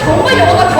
정말 영화가